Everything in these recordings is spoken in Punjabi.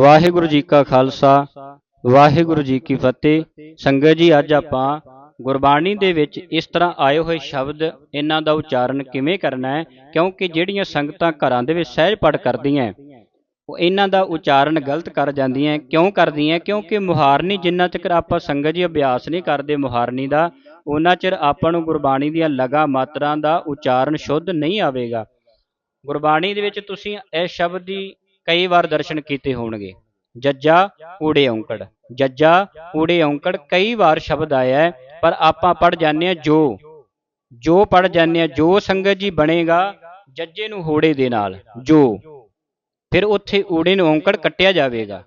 ਵਾਹਿਗੁਰੂ ਜੀ ਕਾ ਖਾਲਸਾ, ਵਾਹਿਗੁਰੂ ਜੀ ਕੀ ਫਤਿਹ। ਸੰਗਤ ਜੀ, ਅੱਜ ਆਪਾਂ ਗੁਰਬਾਣੀ ਦੇ ਵਿੱਚ ਇਸ ਤਰ੍ਹਾਂ ਆਏ ਹੋਏ ਸ਼ਬਦ ਇਹਨਾਂ ਦਾ ਉਚਾਰਨ ਕਿਵੇਂ ਕਰਨਾ ਹੈ, ਕਿਉਂਕਿ ਜਿਹੜੀਆਂ ਸੰਗਤਾਂ ਘਰਾਂ ਦੇ ਵਿੱਚ ਸਹਿਜ ਪਾਠ ਕਰਦੀਆਂ ਉਹ ਇਹਨਾਂ ਦਾ ਉਚਾਰਨ ਗਲਤ ਕਰ ਜਾਂਦੀਆਂ ਕਿਉਂ ਕਰਦੀਆਂ ਕਿਉਂਕਿ ਮੁਹਾਰਨੀ ਜਿੰਨਾ ਚਿਰ ਆਪਾਂ ਸੰਗਤ ਜੀ ਅਭਿਆਸ ਨਹੀਂ ਕਰਦੇ ਮੁਹਾਰਨੀ ਦਾ ਉਹਨਾਂ ਚਿਰ ਆਪਾਂ ਨੂੰ ਗੁਰਬਾਣੀ ਦੀਆਂ ਲਗਾ ਮਾਤਰਾ ਦਾ ਉਚਾਰਨ ਸ਼ੁੱਧ ਨਹੀਂ ਆਵੇਗਾ। ਗੁਰਬਾਣੀ ਦੇ ਵਿੱਚ ਤੁਸੀਂ ਇਸ ਸ਼ਬਦ ਦੀ ਕਈ ਵਾਰ ਦਰਸ਼ਨ ਕੀਤੇ ਹੋਣਗੇ। ਜੱਜਾ ਊੜੇ ਔਂਕੜ। ਜੱਜਾ ਊੜੇ ਔਂਕੜ ਕਈ ਵਾਰ ਸ਼ਬਦ ਆਇਆ ਪਰ ਆਪਾਂ ਪੜ ਜਾਂਦੇ ਹਾਂ ਜੋ। ਜੋ ਪੜ ਜਾਂਦੇ ਹਾਂ, ਜੋ ਸੰਗਤ ਜੀ ਬਣੇਗਾ, ਜੱਜੇ ਨੂੰ ਹੋੜੇ ਦੇ ਨਾਲ, ਜੋ। ਫਿਰ ਉੱਥੇ ਊੜੇ ਨੂੰ ਔਂਕੜ ਕੱਟਿਆ ਜਾਵੇਗਾ।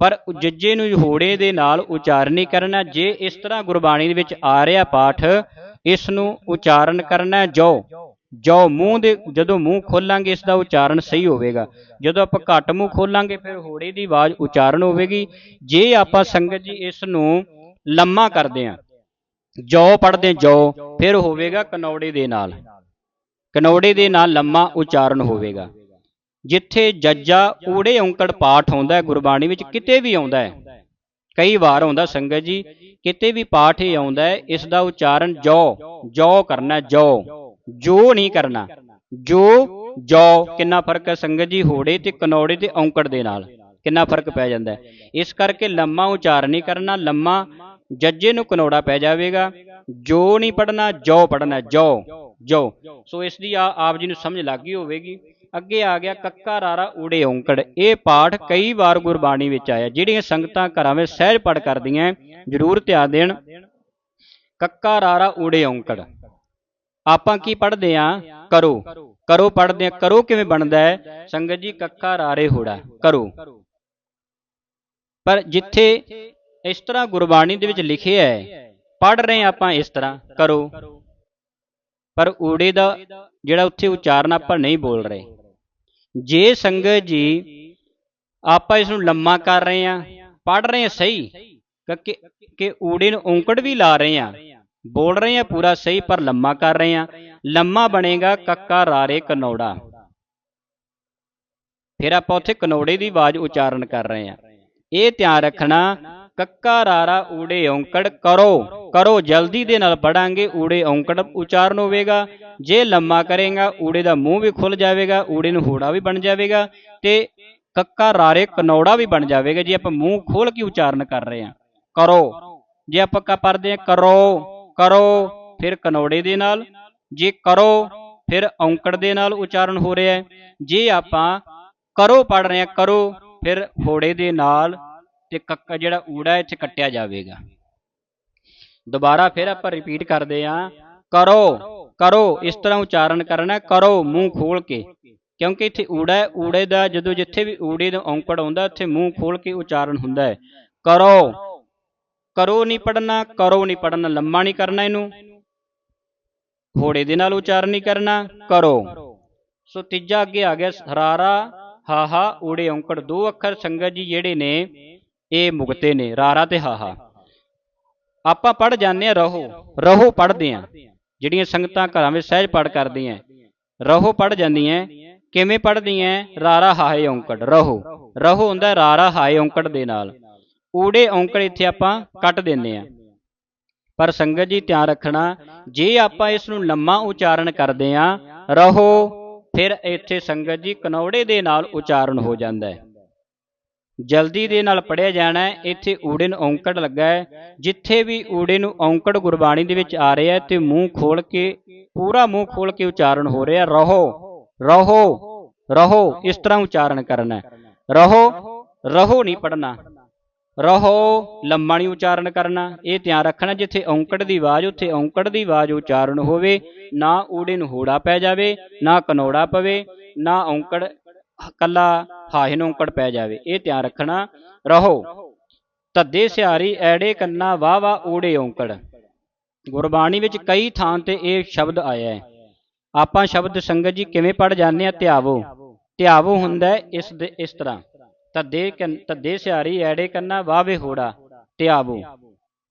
ਪਰ ਜੱਜੇ ਨੂੰ ਹੋੜੇ ਦੇ ਨਾਲ ਉਚਾਰਨੀ ਕਰਨਾ, ਜੇ ਇਸ ਤਰ੍ਹਾਂ ਗੁਰਬਾਣੀ ਦੇ ਵਿੱਚ ਆ ਰਿਹਾ ਪਾਠ, ਇਸ ਨੂੰ ਉਚਾਰਨ ਕਰਨਾ ਜੋ। ਜੋ ਮੂੰਹ ਦੇ ਜਦੋਂ ਮੂੰਹ ਖੋਲਾਂਗੇ ਇਸ ਦਾ ਉਚਾਰਨ ਸਹੀ ਹੋਵੇਗਾ। ਜਦੋਂ ਆਪਾਂ ਘੱਟ ਮੂੰਹ ਖੋਲਾਂਗੇ, ਫਿਰ ਹੋੜੇ ਦੀ ਆਵਾਜ਼ ਉਚਾਰਨ ਹੋਵੇਗੀ। ਜੇ ਆਪਾਂ ਸੰਗਤ ਜੀ ਇਸ ਨੂੰ ਲੰਮਾ ਕਰਦੇ ਹਾਂ ਜੋ ਪੜਦੇ ਜੋ, ਫਿਰ ਹੋਵੇਗਾ ਕਨੌੜੇ ਦੇ ਨਾਲ। ਕਨੌੜੇ ਦੇ ਨਾਲ ਲੰਮਾ ਉਚਾਰਨ ਹੋਵੇਗਾ। ਜਿੱਥੇ ਜੱਜਾ ਊੜੇ ਔਂਕੜ ਪਾਠ ਆਉਂਦਾ ਹੈ ਗੁਰਬਾਣੀ ਵਿੱਚ ਕਿਤੇ ਵੀ ਆਉਂਦਾ ਹੈ, ਕਈ ਵਾਰ ਆਉਂਦਾ ਸੰਗਤ ਜੀ, ਕਿਤੇ ਵੀ ਪਾਠ ਇਹ ਆਉਂਦਾ ਹੈ ਇਸ ਦਾ ਉਚਾਰਨ ਜੋ ਜੋ ਕਰਨਾ ਜੋ। ਜੋ ਨਹੀਂ ਕਰਨਾ, ਜੋ ਜੋ, ਕਿੰਨਾ ਫ਼ਰਕ ਹੈ ਸੰਗਤ ਜੀ ਹੋੜੇ ਤੇ ਕਨੌੜੇ ਤੇ ਔਂਕੜ ਦੇ ਨਾਲ, ਕਿੰਨਾ ਫ਼ਰਕ ਪੈ ਜਾਂਦਾ ਹੈ। ਇਸ ਕਰਕੇ ਲੰਮਾ ਉਚਾਰ ਨਹੀਂ ਕਰਨਾ, ਲੰਮਾ ਜੱਜੇ ਨੂੰ ਕਨੌੜਾ ਪੈ ਜਾਵੇਗਾ। ਜੋ ਨਹੀਂ ਪੜਨਾ ਜੋ ਪੜਨਾ ਜੋ ਜੋ। ਸੋ ਇਸ ਦੀ ਆ ਆਪ ਜੀ ਨੂੰ ਸਮਝ ਲੱਗ ਗਈ ਹੋਵੇਗੀ। ਅੱਗੇ ਆ ਗਿਆ ਕੱਕਾ ਰਾਰਾ ਊੜੇ ਔਂਕੜ। ਇਹ ਪਾਠ ਕਈ ਵਾਰ ਗੁਰਬਾਣੀ ਵਿੱਚ ਆਇਆ, ਜਿਹੜੀਆਂ ਸੰਗਤਾਂ ਘਰਾਂ ਵਿੱਚ ਸਹਿਜ ਪੜ ਕਰਦੀਆਂ, ਜ਼ਰੂਰ ਧਿਆਨ ਦੇਣ। ਕੱਕਾ ਰਾਰਾ ਊੜੇ ਔਂਕੜ। ਆਪਾਂ ਕੀ ਪੜ੍ਹਦੇ ਆ? ਕਰੋ। ਕਰੋ ਪੜ੍ਹਦੇ ਆ। ਕਰੋ ਕਿਵੇਂ ਬਣਦਾ ਹੈ? ਸੰਗਤ ਜੀ ਕੱਕਾ ਰਾਰੇ ਹੋੜਾ। ਕਰੋ। ਪਰ ਜਿੱਥੇ ਇਸ ਤਰ੍ਹਾਂ ਗੁਰਬਾਣੀ ਦੇ ਵਿੱਚ ਲਿਖਿਆ ਹੈ, ਪੜ੍ਹ ਰਹੇ ਆਪਾਂ ਇਸ ਤਰ੍ਹਾਂ। ਕਰੋ। ਪਰ ਊੜੇ ਦਾ ਜਿਹੜਾ ਉੱਥੇ ਉਚਾਰਨ ਆਪਾਂ ਨਹੀਂ ਬੋਲ ਰਹੇ। ਜੇ ਸੰਗਤ ਜੀ, ਆਪਾਂ ਇਸ ਨੂੰ ਲੰਮਾ ਕਰ ਰਹੇ ਆ, ਪੜ੍ਹ ਰਹੇ ਆ ਸਹੀ ਕਿ ਕਿ ਊੜੇ ਨੂੰ ਔਂਕੜ ਵੀ ਲਾ ਰਹੇ ਆ ਬੋਲ ਰਹੇ ਆ, ਪੂਰਾ ਸਹੀ, ਪਰ ਲੰਮਾ ਕਰ ਰਹੇ ਆ। ਲੰਮਾ ਬਣੇਗਾ ਕੱਕਾ ਰਾਰੇ ਕਨੌੜਾ। ਫਿਰ ਆਪਾਂ ਉੱਥੇ ਕਨੌੜੇ ਦੀ ਆਵਾਜ਼ ਉਚਾਰਨ ਕਰ ਰਹੇ ਆ। ਇਹ ਧਿਆਨ ਰੱਖਣਾ, ਕੱਕਾ ਰਾਰਾ ਊੜੇ ਔਂਕੜ ਕਰੋ। ਕਰੋ, ਜਲਦੀ ਦੇ ਨਾਲ ਪੜਾਂਗੇ, ਊੜੇ ਔਂਕੜ ਉਚਾਰਨ ਹੋਵੇਗਾ। ਜੇ ਲੰਮਾ ਕਰੇਗਾ, ਊੜੇ ਦਾ ਮੂੰਹ ਵੀ ਖੁੱਲ ਜਾਵੇਗਾ, ਊੜੇ ਨੂੰ ਹੋੜਾ ਵੀ ਬਣ ਜਾਵੇਗਾ ਤੇ ਕੱਕਾ ਰਾਰੇ ਕਨੌੜਾ ਵੀ ਬਣ ਜਾਵੇਗਾ। ਜੇ ਆਪਾਂ ਮੂੰਹ ਖੋਲ ਕੇ ਉਚਾਰਨ ਕਰ ਰਹੇ ਹਾਂ ਕਰੋ। ਜੇ ਆਪਾਂ ਕਾ ਪੜਦੇ ਹਾਂ ਕਰੋ। ਕਰੋ, ਫਿਰ ਕਨੌੜੇ ਦੇ ਨਾਲ। ਜੇ ਕਰੋ, ਫਿਰ ਔਂਕੜ ਦੇ ਨਾਲ ਉਚਾਰਨ ਹੋ ਰਿਹਾ ਹੈ। ਜੇ ਆਪਾਂ ਕਰੋ ਪੜ ਰਹੇ ਹਾਂ, ਕਰੋ, ਫਿਰ ਫੋੜੇ ਦੇ ਨਾਲ ਤੇ ਕੱਕ ਜਿਹੜਾ ਊੜਾ ਇੱਥੇ ਕੱਟਿਆ ਜਾਵੇਗਾ। ਦੁਬਾਰਾ ਫਿਰ ਆਪਾਂ ਰਿਪੀਟ ਕਰਦੇ ਹਾਂ। ਕਰੋ ਕਰੋ, ਇਸ ਤਰ੍ਹਾਂ ਉਚਾਰਨ ਕਰਨਾ ਕਰੋ, ਮੂੰਹ ਖੋਲ ਕੇ। ਕਿਉਂਕਿ ਇੱਥੇ ਊੜਾ ਹੈ, ਊੜੇ ਦਾ ਜਦੋਂ ਜਿੱਥੇ ਵੀ ਊੜੇ ਦਾ ਔਂਕੜ ਆਉਂਦਾ, ਉੱਥੇ ਮੂੰਹ ਖੋਲ ਕੇ ਉਚਾਰਨ ਹੁੰਦਾ ਹੈ। ਕਰੋ ਕਰੋ ਨਹੀਂ ਪੜਨਾ ਕਰੋ ਨਹੀਂ ਪੜਨਾ ਲੰਮਾ ਨਹੀਂ ਕਰਨਾ ਇਹਨੂੰ। ਘੋੜੇ ਦੇ ਨਾਲ ਉਚਾਰਨ ਨਹੀਂ ਕਰਨਾ, ਕਰੋ। ਸੋ ਤੀਜਾ ਅੱਗੇ ਆ ਗਿਆ ਹਰਾਰਾ ਹਾਹਾ, ਊੜੇ ਔਂਕੜ, ਦੋ ਅੱਖਰ ਸੰਗਤ ਜੀ ਜਿਹੜੇ ਨੇ, ਇਹ ਮੁਕਤੇ ਨੇ, ਰਾਰਾ ਤੇ ਹਾਹਾ। ਆਪਾਂ ਪੜ ਜਾਂਦੇ ਆ ਰਹੋ। ਰਹੋ ਪੜਦੇ ਆ ਜਿਹੜੀਆਂ ਸੰਗਤਾਂ ਘਰਾਂ ਵਿੱਚ ਸਹਿਜ ਪੜ ਕਰਦੀਆਂ ਰਹੋ ਪੜ ਜਾਂਦੀਆਂ ਕਿਵੇਂ ਪੜਦੀਆਂ ਰਾਰਾ ਹਾਏ ਔਂਕੜ, ਰਹੋ। ਰਹੋ ਹੁੰਦਾ ਰਾਰਾ ਹਾਏ ਔਂਕੜ ਦੇ ਨਾਲ। ਊੜੇ ਔਂਕੜ ਇੱਥੇ ਆਪਾਂ ਕੱਟ ਦਿੰਦੇ ਆ ਪਰ ਸੰਗਤ ਜੀ ਧਿਆਨ ਰੱਖਣਾ, ਜੇ ਆਪਾਂ ਇਸ ਨੂੰ ਲੰਮਾ ਉਚਾਰਨ ਕਰਦੇ ਆ ਰਹੋ, ਫਿਰ ਇੱਥੇ ਸੰਗਤ ਜੀ ਕਨੌੜੇ ਦੇ ਨਾਲ ਉਚਾਰਨ ਹੋ ਜਾਂਦਾ ਹੈ। ਜਲਦੀ ਦੇ ਨਾਲ ਪੜਿਆ ਜਾਣਾ ਹੈ, ਇੱਥੇ ਊੜੇ ਨੂੰ ਔਂਕੜ ਲੱਗਾ ਹੈ। ਜਿੱਥੇ ਵੀ ਊੜੇ ਨੂੰ ਔਂਕੜ ਗੁਰਬਾਣੀ ਦੇ ਵਿੱਚ ਆ ਰਿਹਾ ਤੇ ਮੂੰਹ ਖੋਲ ਕੇ, ਪੂਰਾ ਮੂੰਹ ਖੋਲ ਕੇ ਉਚਾਰਨ ਹੋ ਰਿਹਾ ਰਹੋ ਰਹੋ ਰਹੋ, ਇਸ ਤਰ੍ਹਾਂ ਉਚਾਰਨ ਕਰਨਾ ਰਹੋ ਰਹੋ ਨਹੀਂ ਪੜਨਾ ਰਹੋ, ਲੰਮਾ ਨਹੀਂ ਉਚਾਰਨ ਕਰਨਾ। ਇਹ ਧਿਆਨ ਰੱਖਣਾ ਜਿੱਥੇ ਔਂਕੜ ਦੀ ਆਵਾਜ਼, ਉੱਥੇ ਔਂਕੜ ਦੀ ਆਵਾਜ਼ ਉਚਾਰਨ ਹੋਵੇ। ਨਾ ਊੜੇ ਨੂੰ ਹੋੜਾ ਪੈ ਜਾਵੇ, ਨਾ ਕਨੋੜਾ ਪਵੇ, ਨਾ ਔਂਕੜ ਕੱਲਾ ਹਾਹੇ ਨੂੰ ਔਂਕੜ ਪੈ ਜਾਵੇ। ਇਹ ਧਿਆਨ ਰੱਖਣਾ। ਰਹੋ। ਧੱਦੇ ਸਿਆਰੀ ਐੜੇ ਕੰਨਾ, ਵਾਹ ਵਾਹ ਊੜੇ ਔਂਕੜ। ਗੁਰਬਾਣੀ ਵਿੱਚ ਕਈ ਥਾਂ ਤੇ ਇਹ ਸ਼ਬਦ ਆਇਆ ਹੈ। ਆਪਾਂ ਸ਼ਬਦ ਸੰਗਤ ਜੀ ਕਿਵੇਂ ਪੜ ਜਾਂਦੇ ਆ ਧਿਆਵੋ। ਧਿਆਵੋ ਹੁੰਦਾ ਇਸ ਦੇ, ਇਸ ਤਰ੍ਹਾਂ। ਧੱਦੇ ਧੱਦੇ ਸਿਹਾਰੀ, ਐੜੇ ਕੰਨਾ ਵਾਵੇ ਹੋੜਾ, ਧਿਆਵੋ।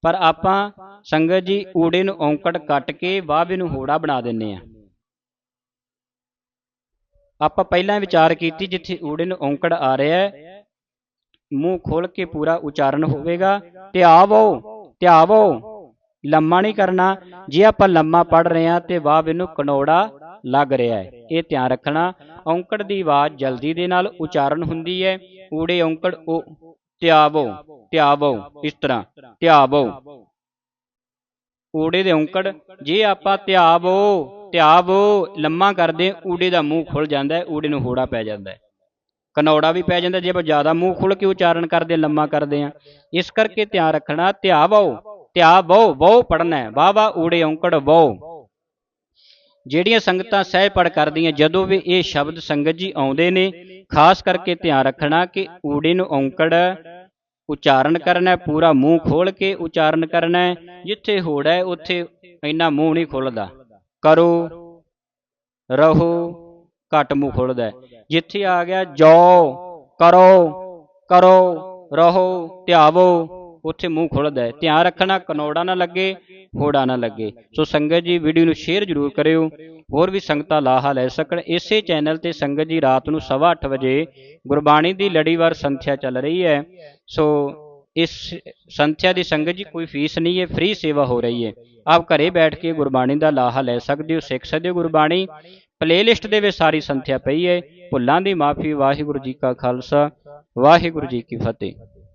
ਪਰ ਆਪਾਂ ਸੰਗਤ ਜੀ ਊੜੇ ਨੂੰ ਔਂਕੜ ਕੱਟ ਕੇ ਵਾਵੇ ਨੂੰ ਹੋੜਾ ਬਣਾ ਦਿੰਨੇ ਆ। ਆਪਾਂ ਪਹਿਲਾਂ ਵਿਚਾਰ ਕੀਤੀ ਜਿੱਥੇ ਊੜੇ ਨੂੰ ਔਂਕੜ ਆ ਰਿਹਾ ਹੈ, ਮੂੰਹ ਖੋਲ ਕੇ ਪੂਰਾ ਉਚਾਰਨ ਹੋਵੇਗਾ। ਧਿਆਵੋ ਧਿਆਵੋ, ਲੰਮਾ ਨਹੀਂ ਕਰਨਾ। ਜੇ ਆਪਾਂ ਲੰਮਾ ਪੜ ਰਹੇ ਹਾਂ ਤੇ ਵਾਵ ਨੂੰ ਕਨੋੜਾ ਲੱਗ ਰਿਹਾ ਹੈ। ਇਹ ਧਿਆਨ ਰੱਖਣਾ, ਔਂਕੜ ਦੀ ਆਵਾਜ਼ ਜਲਦੀ ਦੇ ਨਾਲ ਉਚਾਰਨ ਹੁੰਦੀ ਹੈ। ਊੜੇ ਔਂਕੜ ਉਹ ਧਿਆਵੋ ਧਿਆਵੋ ਇਸ ਤਰ੍ਹਾਂ ਧਿਆਵੋ ਊੜੇ ਦੇ ਔਂਕੜ ਜੇ ਆਪਾਂ ਧਿਆਵੋ ਧਿਆਵੋ ਲੰਮਾ ਕਰਦੇ ਊੜੇ ਦਾ ਮੂੰਹ ਖੁੱਲ ਜਾਂਦਾ ਹੈ ਊੜੇ ਨੂੰ ਹੋੜਾ ਪੈ ਜਾਂਦਾ ਹੈ। ਕਨੌੜਾ ਵੀ ਪੈ ਜਾਂਦਾ ਜੇ ਆਪਾਂ ਜ਼ਿਆਦਾ ਮੂੰਹ ਖੁੱਲ ਕੇ ਉਚਾਰਨ ਕਰਦੇ ਹਾਂ, ਲੰਮਾ ਕਰਦੇ ਆ ਇਸ ਕਰਕੇ ਧਿਆਨ ਰੱਖਣਾ ਧਿਆਵੋ ਧਿਆਵੋ ਬਹੁ ਪੜਨਾ ਹੈ ਵਾਹ ਵਾਹ ਊੜੇ ਔਂਕੜ ਬਹੁ ਜਿਹੜੀਆਂ ਸੰਗਤਾਂ ਸਹਿ ਪੜ ਕਰਦੀਆਂ ਜਦੋਂ ਵੀ ਇਹ ਸ਼ਬਦ ਸੰਗਤ ਜੀ ਆਉਂਦੇ ਨੇ ਖਾਸ ਕਰਕੇ ਧਿਆਨ ਰੱਖਣਾ ਕਿ ਊੜੇ ਨੂੰ ਔਂਕੜ ਉਚਾਰਨ ਕਰਨਾ ਹੈ, ਪੂਰਾ ਮੂੰਹ ਖੋਲ ਕੇ ਉਚਾਰਨ ਕਰਨਾ ਹੈ। ਜਿੱਥੇ ਹੋੜਾ ਹੈ ਉੱਥੇ ਇੰਨਾ ਮੂੰਹ ਨਹੀਂ ਖੁੱਲਦਾ। ਕਰੋ ਰਹੋ ਘੱਟ ਮੂੰਹ ਖੁੱਲਦਾ ਜਿੱਥੇ ਆ ਗਿਆ ਜੋ ਕਰੋ ਕਰੋ ਰਹੋ ਧਿਆਵੋ ਉੱਥੇ ਮੂੰਹ ਖੁੱਲਦਾ ਧਿਆਨ ਰੱਖਣਾ ਕਨੋੜਾ ਨਾ ਲੱਗੇ ਹੋੜਾ ਨਾ ਲੱਗੇ। ਸੋ ਸੰਗਤ ਜੀ ਵੀਡੀਓ ਨੂੰ ਸ਼ੇਅਰ ਜ਼ਰੂਰ ਕਰਿਓ। ਹੋਰ ਵੀ ਸੰਗਤਾਂ ਲਾਹਾ ਲੈ ਸਕਣ। ਇਸੇ ਚੈਨਲ ਤੇ ਸੰਗਤ ਜੀ ਰਾਤ ਨੂੰ 8:30 ਵਜੇ ਗੁਰਬਾਣੀ ਦੀ ਲੜੀਵਾਰ ਸੰਥਿਆ ਚੱਲ ਰਹੀ ਹੈ। ਸੋ ਇਸ ਸੰਥਿਆ ਦੀ ਸੰਗਤ ਜੀ ਕੋਈ ਫੀਸ ਨਹੀਂ ਹੈ ਫ੍ਰੀ ਸੇਵਾ ਹੋ ਰਹੀ ਹੈ। ਆਪ ਘਰੇ ਬੈਠ ਕੇ ਗੁਰਬਾਣੀ ਦਾ ਲਾਹਾ ਲੈ ਸਕਦੇ ਹੋ, ਸਿੱਖ ਸਕਦੇ ਹੋ ਗੁਰਬਾਣੀ। ਪਲੇਲਿਸਟ ਦੇ ਵਿੱਚ ਸਾਰੀ ਸੰਥਿਆ ਪਈ ਹੈ। ਭੁੱਲਾਂ ਦੀ ਮਾਫੀ, ਵਾਹਿਗੁਰੂ ਜੀ ਕਾ ਖਾਲਸਾ, ਵਾਹਿਗੁਰੂ ਜੀ ਕੀ ਫਤਿਹ।